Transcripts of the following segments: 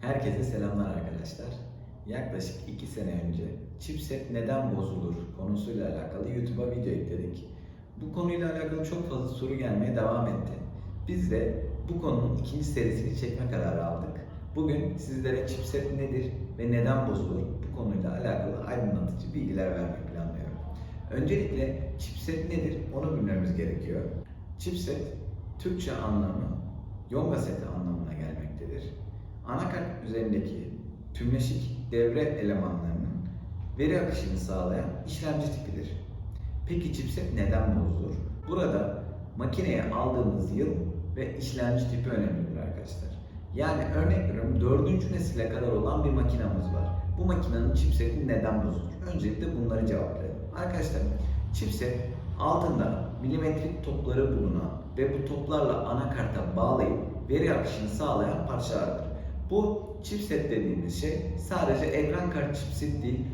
Herkese selamlar arkadaşlar. Yaklaşık 2 sene önce chipset neden bozulur konusuyla alakalı YouTube'a video ekledik. Bu konuyla alakalı çok fazla soru gelmeye devam etti. Biz de bu konunun ikinci serisini çekme kararı aldık. Bugün sizlere chipset nedir ve neden bozulur bu konuyla alakalı aydınlatıcı bilgiler vermek planlıyorum. Öncelikle chipset nedir onu bilmemiz gerekiyor. Chipset Türkçe anlamı yonga seti anlamına gelmektedir. Anakart üzerindeki tümleşik devre elemanlarının veri akışını sağlayan işlemci tipidir. Peki chipset neden bozulur? Burada makineye aldığımız yıl ve işlemci tipi önemlidir arkadaşlar. Yani örnek veriyorum 4. nesile kadar olan bir makinamız var. Bu makinenin chipseti neden bozulur? Öncelikle bunları cevaplayalım. Arkadaşlar chipset altında milimetrik topları bulunan ve bu toplarla anakarta bağlayıp veri akışını sağlayan parçalardır. Bu chipset dediğimiz şey sadece ekran kart chipset değil,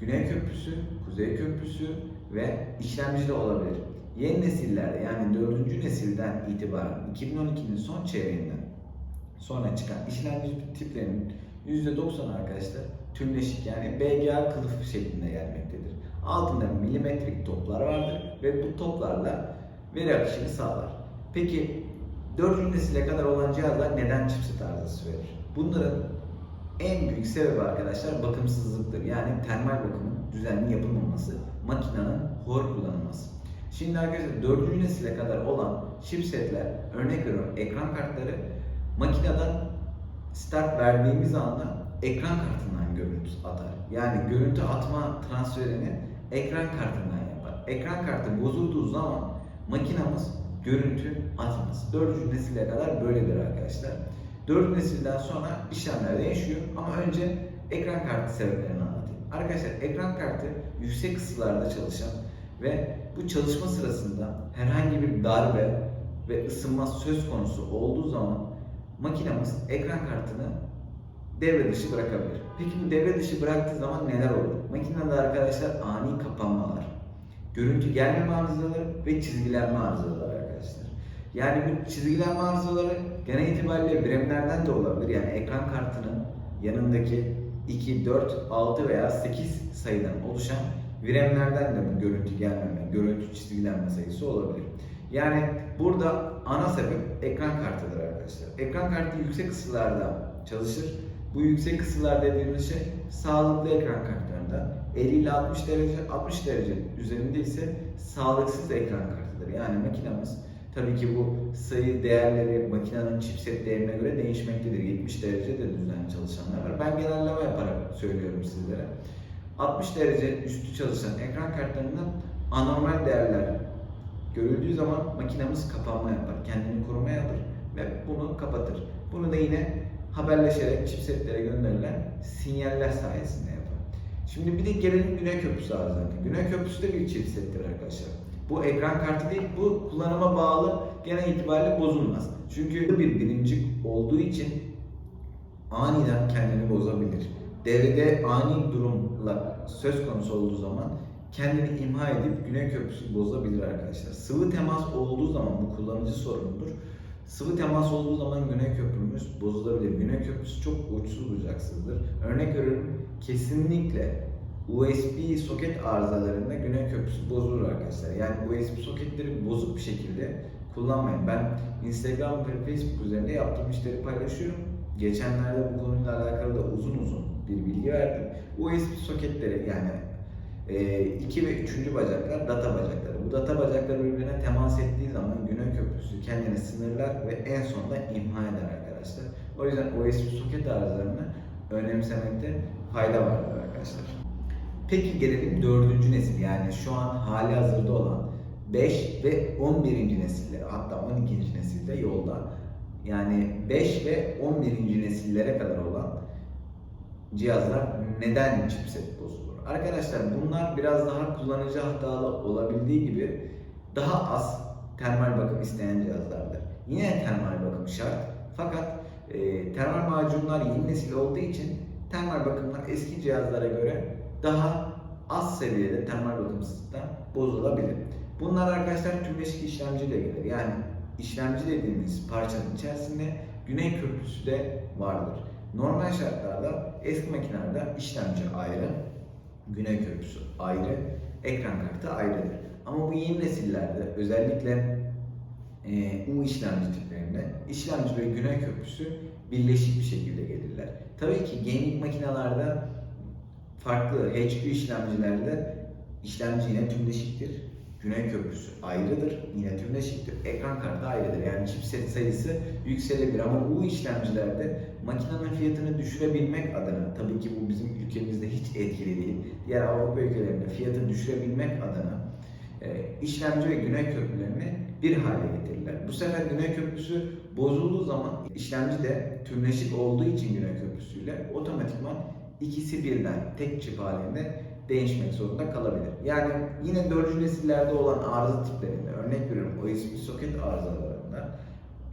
Güney Köprüsü, Kuzey Köprüsü ve işlemci de olabilir. Yeni nesillerde yani 4. nesilden itibaren 2012'nin son çeyreğinden sonra çıkan işlemci tiplerinin %90 arkadaşlar tümleşik yani BGA kılıf şeklinde gelmektedir. Altında milimetrik toplar vardır ve bu toplarla veri akışını sağlar. Peki 4. nesile kadar olan cihazlar neden chipset arızası verir? Bunların en büyük sebebi arkadaşlar bakımsızlıktır. Yani termal bakımın düzenli yapılmaması, makinenin hor kullanılması. Şimdi arkadaşlar 4. nesile kadar olan chipsetler, örnek veriyorum ekran kartları makineden start verdiğimiz anda ekran kartından görüntü atar. Yani görüntü atma transferini ekran kartından yapar. Ekran kartı bozulduğu zaman makinamız görüntü atmaz. 4. nesile kadar böyledir arkadaşlar. 4 nesilden sonra işlemler değişiyor ama önce ekran kartı sebeplerini anlatayım. Arkadaşlar ekran kartı yüksek ısılarda çalışan ve bu çalışma sırasında herhangi bir darbe ve ısınma söz konusu olduğu zaman makinamız ekran kartını devre dışı bırakabilir. Peki bu devre dışı bıraktığı zaman neler olur? Makinede arkadaşlar ani kapanmalar, görüntü gelmeme arızaları ve çizgilenme arızaları arkadaşlar. Yani bu çizgilenme arızaları genel itibariyle birimlerden de olabilir. Yani ekran kartının yanındaki 2, 4, 6 veya 8 sayıdan oluşan viremlerden de bu görüntü gelmeme, görüntü çizgilenme sayısı olabilir. Yani burada ana sebep ekran kartıdır arkadaşlar. Ekran kartı yüksek ısılarda çalışır. Bu yüksek ısılar dediğimiz şey sağlıklı ekran kartlarında 50 ile 60 derece 60 derece üzerinde ise sağlıksız ekran kartıdır. Yani makinamız tabii ki bu sayı değerleri makinenin chipset değerine göre değişmektedir. 70 derece de düzenli çalışanlar var. Ben genelleme yaparak söylüyorum sizlere. 60 derece üstü çalışan ekran kartlarında anormal değerler görüldüğü zaman makinamız kapanma yapar. Kendini korumaya alır ve bunu kapatır. Bunu da yine haberleşerek chipsetlere gönderilen sinyaller sayesinde yapar. Şimdi bir de gelelim Güney Köprüsü arızalarına. Güney Köprüsü de bir chipsettir arkadaşlar. Bu ekran kartı değil, bu kullanıma bağlı genel itibariyle bozulmaz. Çünkü bir bilincik olduğu için aniden kendini bozabilir. Devrede ani durumla söz konusu olduğu zaman kendini imha edip Güney Köprüsü bozabilir arkadaşlar. Sıvı temas olduğu zaman bu kullanıcı sorunudur. Sıvı temas olduğu zaman Güney Köprümüz bozulabilir. Güney Köprüsü çok uçsuz bucaksızdır. Örnek veriyorum kesinlikle USB soket arızalarında Güney Köprüsü bozulur arkadaşlar. Yani USB soketleri bozuk bir şekilde kullanmayın. Ben Instagram ve Facebook üzerinde yaptığım işleri paylaşıyorum. Geçenlerde bu konuyla alakalı da uzun uzun bir bilgi verdim. USB soketleri yani 2 e, ve 3. bacaklar data bacakları. Bu data bacakları birbirine temas ettiği zaman Güney Köprüsü kendini sınırlar ve en sonunda imha eder arkadaşlar. O yüzden USB soket arızalarını önemsemekte fayda vardır arkadaşlar. Peki gelelim 4. nesil yani şu an hali hazırda olan 5 ve 11. nesilleri hatta 12. nesilde yolda yani 5 ve 11. nesillere kadar olan cihazlar neden chipset bozulur? Arkadaşlar bunlar biraz daha kullanıcı hatalı olabildiği gibi daha az termal bakım isteyen cihazlardır. Yine termal bakım şart fakat e, termal macunlar yeni nesil olduğu için termal bakımlar eski cihazlara göre daha az seviyede termal bakımsızlıktan bozulabilir. Bunlar arkadaşlar tümleşik işlemciyle gelir. Yani işlemci dediğimiz parçanın içerisinde Güney Köprüsü de vardır. Normal şartlarda eski makinelerde işlemci ayrı, Güney Köprüsü ayrı, ekran kartı ayrıdır. Ama bu yeni nesillerde özellikle e, U işlemci tiplerinde işlemci ve Güney Köprüsü birleşik bir şekilde gelirler. Tabii ki gaming makinelerde farklı HP işlemcilerde işlemci yine tümleşiktir. Güney Köprüsü ayrıdır, yine tümleşiktir. Ekran kartı ayrıdır. Yani chipset sayısı yükselebilir ama bu işlemcilerde makinenin fiyatını düşürebilmek adına, tabii ki bu bizim ülkemizde hiç etkili değil, diğer Avrupa ülkelerinde fiyatı düşürebilmek adına e, işlemci ve Güney Köprülerini bir hale getirirler. Bu sefer Güney Köprüsü bozulduğu zaman işlemci de tümleşik olduğu için Güney Köprüsüyle otomatikman ikisi birden tek çip halinde değişmek zorunda kalabilir. Yani yine dördüncü nesillerde olan arıza tiplerinde, örnek veriyorum USB soket arızalarında,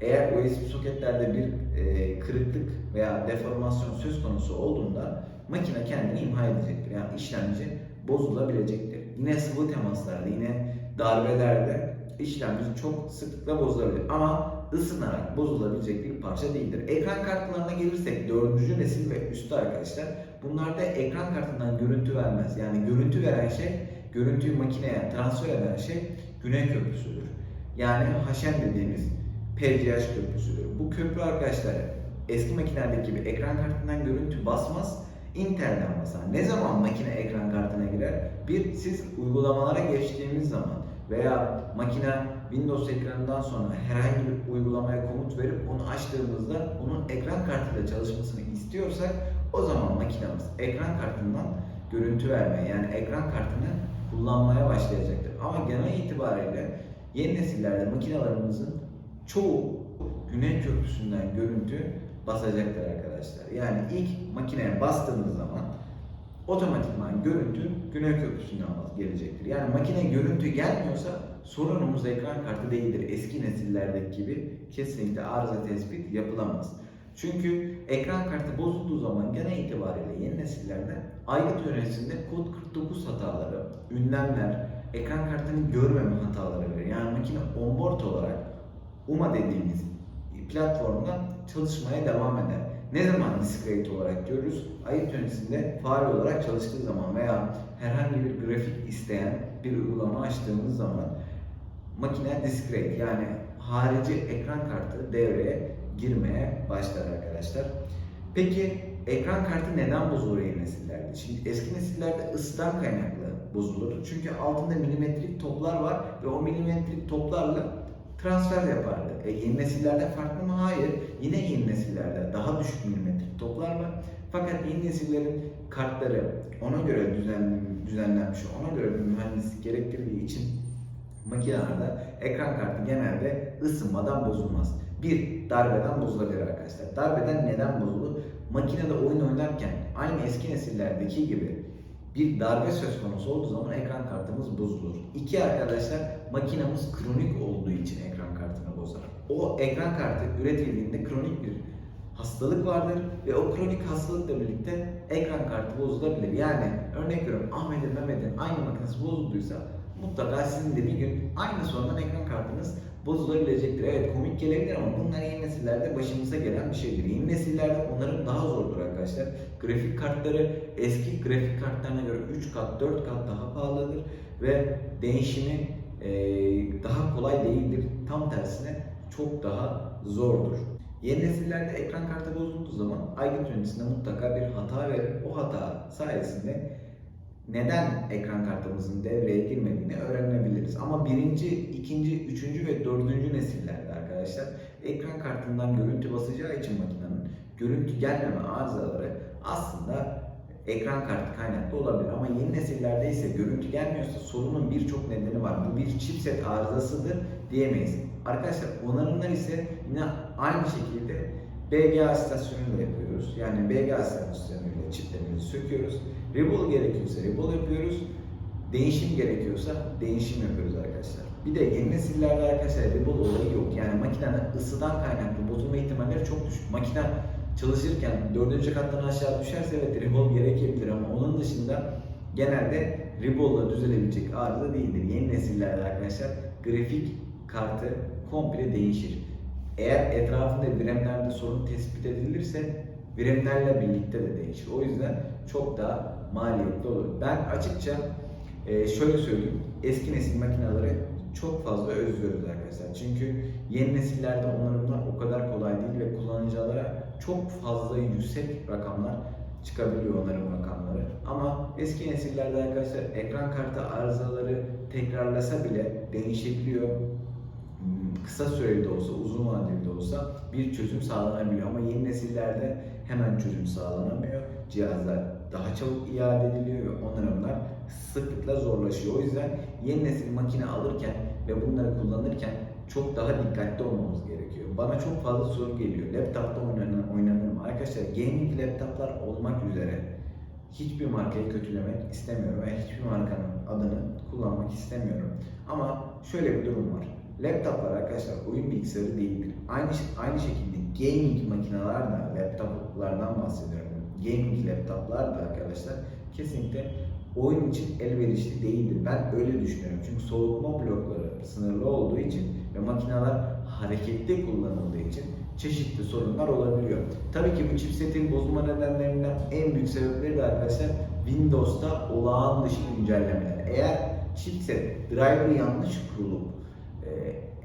eğer USB soketlerde bir e, kırıklık veya deformasyon söz konusu olduğunda makine kendini imha edecektir. Yani işlemci bozulabilecektir. Yine sıvı temaslarda, yine darbelerde işlemci çok sıklıkla bozulabilir. Ama ısınarak bozulabilecek bir parça değildir. Ekran kartlarına gelirsek dördüncü nesil ve üstü arkadaşlar bunlarda ekran kartından görüntü vermez. Yani görüntü veren şey, görüntüyü makineye transfer eden şey Güney Köprüsü'dür. Yani HM dediğimiz PCH köprüsüdür. Bu köprü arkadaşlar eski makinelerdeki gibi ekran kartından görüntü basmaz, Intel'den basar. Ne zaman makine ekran kartına girer? Bir, siz uygulamalara geçtiğimiz zaman veya makine Windows ekranından sonra herhangi bir uygulamaya komut verip onu açtığımızda onun ekran kartıyla çalışmasını istiyorsak o zaman makinemiz ekran kartından görüntü vermeye yani ekran kartını kullanmaya başlayacaktır. Ama genel itibariyle yeni nesillerde makinelerimizin çoğu Güney Köprüsü'nden görüntü basacaktır arkadaşlar. Yani ilk makineye bastığınız zaman otomatikman görüntü Güney Köprüsü'nden gelecektir. Yani makine görüntü gelmiyorsa sorunumuz ekran kartı değildir. Eski nesillerdeki gibi kesinlikle arıza tespit yapılamaz. Çünkü ekran kartı bozulduğu zaman genel itibariyle yeni nesillerde aygıt yöneticisinde kod 49 hataları, ünlemler, ekran kartını görmeme hataları verir. Yani makine onboard olarak UMA dediğimiz platformda çalışmaya devam eder. Ne zaman discrete olarak görürüz? Ayıp yöneticisinde faal olarak çalıştığı zaman veya herhangi bir grafik isteyen bir uygulama açtığımız zaman makine discrete yani harici ekran kartı devreye girmeye başlar arkadaşlar. Peki ekran kartı neden bozulur yeni nesillerde? Şimdi eski nesillerde ısıdan kaynaklı bozulur. Çünkü altında milimetrik toplar var ve o milimetrik toplarla transfer yapardı. E, yeni nesillerde farklı mı? Hayır. Yine yeni nesillerde daha düşük milimetrik toplar var. Fakat yeni nesillerin kartları ona göre düzen, düzenlenmiş, ona göre bir mühendislik gerektirdiği için makinelerde ekran kartı genelde ısınmadan bozulmaz. Bir, darbeden bozulabilir arkadaşlar. Darbeden neden bozulur? Makinede oyun oynarken aynı eski nesillerdeki gibi bir darbe söz konusu olduğu zaman ekran kartımız bozulur. İki arkadaşlar makinamız kronik olduğu için ekran kartını bozar. O ekran kartı üretildiğinde kronik bir hastalık vardır ve o kronik hastalıkla birlikte ekran kartı bozulabilir. Yani örnek veriyorum Ahmet'in Mehmet'in aynı makinesi bozulduysa mutlaka sizin de bir gün aynı sorundan ekran kartınız bozulabilecektir. Evet komik gelebilir ama bunlar yeni nesillerde başımıza gelen bir şeydir. Yeni nesillerde onların daha zordur arkadaşlar. Grafik kartları eski grafik kartlarına göre 3 kat 4 kat daha pahalıdır ve değişimi e, daha kolay değildir. Tam tersine çok daha zordur. Yeni nesillerde ekran kartı bozulduğu zaman aygıt yöneticisinde mutlaka bir hata verir. O hata sayesinde neden ekran kartımızın devreye girmediğini öğrenebiliriz. Ama birinci, ikinci, üçüncü ve dördüncü nesillerde arkadaşlar ekran kartından görüntü basacağı için makinenin görüntü gelmeme arızaları aslında ekran kartı kaynaklı olabilir. Ama yeni nesillerde ise görüntü gelmiyorsa sorunun birçok nedeni var. Bu bir chipset arızasıdır diyemeyiz. Arkadaşlar onarımlar ise yine aynı şekilde BGA istasyonuyla yapıyoruz. Yani BGA istasyonuyla çiplerimizi söküyoruz. Rebol gerekiyorsa rebol yapıyoruz. Değişim gerekiyorsa değişim yapıyoruz arkadaşlar. Bir de yeni nesillerde arkadaşlar rebol olayı yok. Yani makinenin ısıdan kaynaklı bozulma ihtimalleri çok düşük. Makine çalışırken dördüncü kattan aşağı düşerse evet rebol gerekebilir ama onun dışında genelde rebolla düzelebilecek arıza değildir. Yeni nesillerde arkadaşlar grafik kartı komple değişir. Eğer etrafında VRAM'lerde sorun tespit edilirse birimlerle birlikte de değişir. O yüzden çok daha maliyetli olur. Ben açıkça e, şöyle söyleyeyim. Eski nesil makineleri çok fazla özlüyoruz arkadaşlar. Çünkü yeni nesillerde onarımlar o kadar kolay değil ve kullanıcılara çok fazla yüksek rakamlar çıkabiliyor onarım rakamları. Ama eski nesillerde arkadaşlar ekran kartı arızaları tekrarlasa bile değişebiliyor. Kısa süreli de olsa, uzun vadeli de olsa bir çözüm sağlanabiliyor. Ama yeni nesillerde hemen çözüm sağlanamıyor. Cihazlar daha çabuk iade ediliyor ve onarımlar sıklıkla zorlaşıyor. O yüzden yeni nesil makine alırken ve bunları kullanırken çok daha dikkatli olmamız gerekiyor. Bana çok fazla soru geliyor. Laptopta oynanan, oynanır mı? Arkadaşlar gaming laptoplar olmak üzere hiçbir markayı kötülemek istemiyorum ve hiçbir markanın adını kullanmak istemiyorum. Ama şöyle bir durum var. Laptoplar arkadaşlar oyun bilgisayarı değildir. Aynı aynı şekilde gaming makineler de laptoplardan bahsediyorum. Gaming laptoplar da arkadaşlar kesinlikle oyun için elverişli değildir. Ben öyle düşünüyorum. Çünkü soğutma blokları sınırlı olduğu için ve makineler hareketli kullanıldığı için çeşitli sorunlar olabiliyor. Tabii ki bu chipsetin bozulma nedenlerinden en büyük sebepleri de arkadaşlar Windows'ta olağan dışı güncellemeler. Eğer chipset driver'ı yanlış kurulup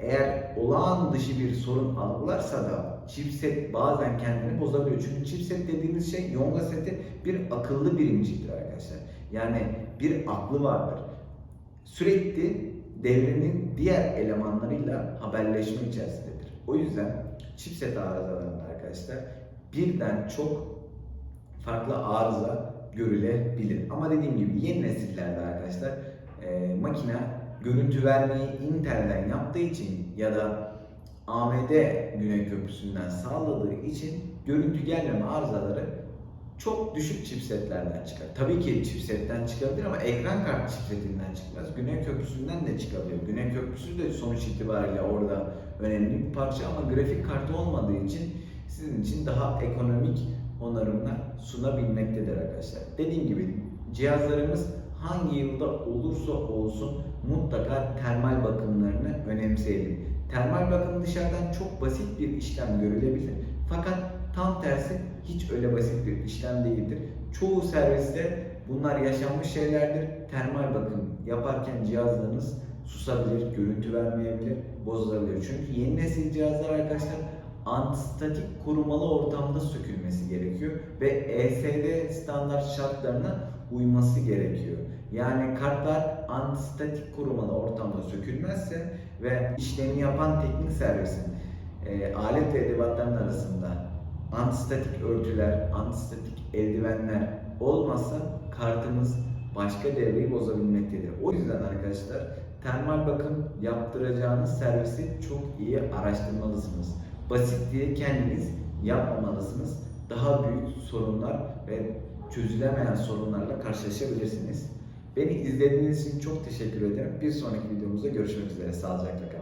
eğer olağan dışı bir sorun algılarsa da chipset bazen kendini bozabiliyor. Çünkü chipset dediğimiz şey Yonga seti bir akıllı birimciktir arkadaşlar. Yani bir aklı vardır. Sürekli devrenin diğer elemanlarıyla haberleşme içerisindedir. O yüzden chipset arızalarında arkadaşlar birden çok farklı arıza görülebilir. Ama dediğim gibi yeni nesillerde arkadaşlar e, makine görüntü vermeyi Intel'den yaptığı için ya da AMD Güney Köprüsü'nden sağladığı için görüntü gelmeme arızaları çok düşük chipsetlerden çıkar. Tabii ki chipsetten çıkabilir ama ekran kartı chipsetinden çıkmaz. Güney Köprüsü'nden de çıkabilir. Güney Köprüsü de sonuç itibariyle orada önemli bir parça ama grafik kartı olmadığı için sizin için daha ekonomik onarımlar sunabilmektedir arkadaşlar. Dediğim gibi cihazlarımız hangi yılda olursa olsun mutlaka termal bakımlarını önemseyelim. Termal bakım dışarıdan çok basit bir işlem görülebilir. Fakat tam tersi hiç öyle basit bir işlem değildir. Çoğu serviste bunlar yaşanmış şeylerdir. Termal bakım yaparken cihazlarınız susabilir, görüntü vermeyebilir, bozulabilir. Çünkü yeni nesil cihazlar arkadaşlar antistatik korumalı ortamda sökülmesi gerekiyor ve ESD standart şartlarına uyması gerekiyor. Yani kartlar antistatik korumalı ortamda sökülmezse ve işlemi yapan teknik servisin e, alet ve edevatların arasında antistatik örtüler, antistatik eldivenler olmazsa kartımız başka devreyi bozabilmektedir. O yüzden arkadaşlar termal bakım yaptıracağınız servisi çok iyi araştırmalısınız. Basit diye kendiniz yapmamalısınız. Daha büyük sorunlar ve çözülemeyen sorunlarla karşılaşabilirsiniz. Beni izlediğiniz için çok teşekkür ederim. Bir sonraki videomuzda görüşmek üzere. Sağlıcakla kalın.